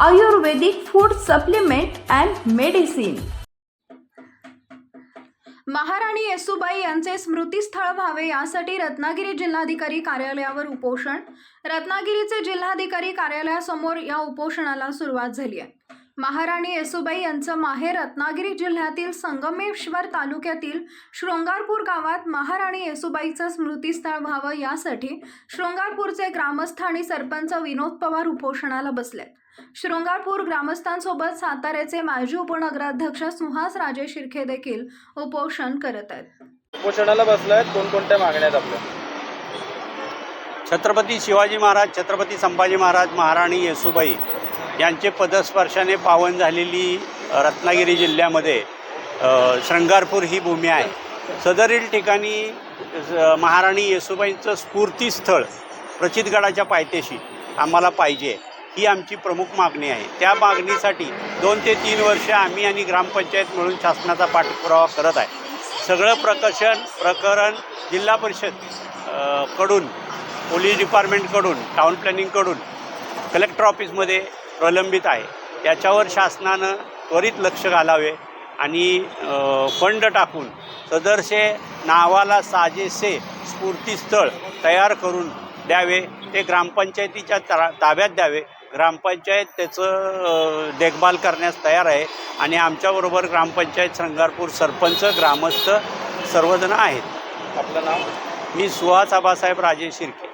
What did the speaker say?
Ayurvedic food supplement and medicine Maharani Yesubai यांचे स्मृतीस्थळ व्हावे यासाठी रत्नागिरी जिल्हाधिकारी कार्यालयावर उपोषण. रत्नागिरीचे जिल्हाधिकारी कार्यालयासमोर या उपोषणाला सुरुवात झाली आहे. महाराणी येसुबाई यांचं माहेर रत्नागिरी जिल्ह्यातील संगमेश्वर तालुक्यातील शृंगारपूर गावात महाराणी येसुबाईचं स्मृतीस्थळ व्हावं यासाठी शृंगारपूरचे ग्रामस्थ आणि सरपंच विनोद पवार उपोषणाला बसले शृंगारपूर ग्रामस्थांसोबत साताऱ्याचे माजी उपनगराध्यक्ष सुहास राजे शिर्के देखील उपोषण करत आहेत. उपोषणाला बसलायत कोणकोणत्या मागण्या आहेत आपल्या? छत्रपती शिवाजी महाराज छत्रपती संभाजी महाराज महाराणी येसुबाई यांचे पदस्पर्शाने पावन झालेली रत्नागिरी जिल्ह्यामध्ये अ, शृंगारपूर ही भूमी आहे. सदरील ठिकाणी महाराणी येसुबाईंचं स्फूर्तीस्थळ प्रचितगडाच्या पायथ्याशी आम्हाला पाहिजे ही आमची प्रमुख मागणी आहे. त्या मागणीसाठी दोन ते तीन वर्ष आम्ही आणि ग्रामपंचायत मिळून शासनाचा पाठपुरावा करत आहे. सगळं प्रकर्षण प्रकरण जिल्हा परिषदकडून पोलीस डिपार्टमेंटकडून टाउन प्लॅनिंगकडून कलेक्टर ऑफिसमध्ये प्रलंबित आहे. याच्यावर शासनानं त्वरित लक्ष घालावे आणि फंड टाकून सदरशे नावाला साजेसे स्फूर्तीस्थळ तयार करून द्यावे. ते ग्रामपंचायतीच्या ता ताब्यात द्यावे. ग्रामपंचायत त्याचं देखभाल करण्यास तयार आहे आणि आमच्याबरोबर ग्रामपंचायत श्रंगारपूर सरपंच ग्रामस्थ सर्वजण आहेत. आपलं नाव. मी Suhas Abasaheb Raje Shirke.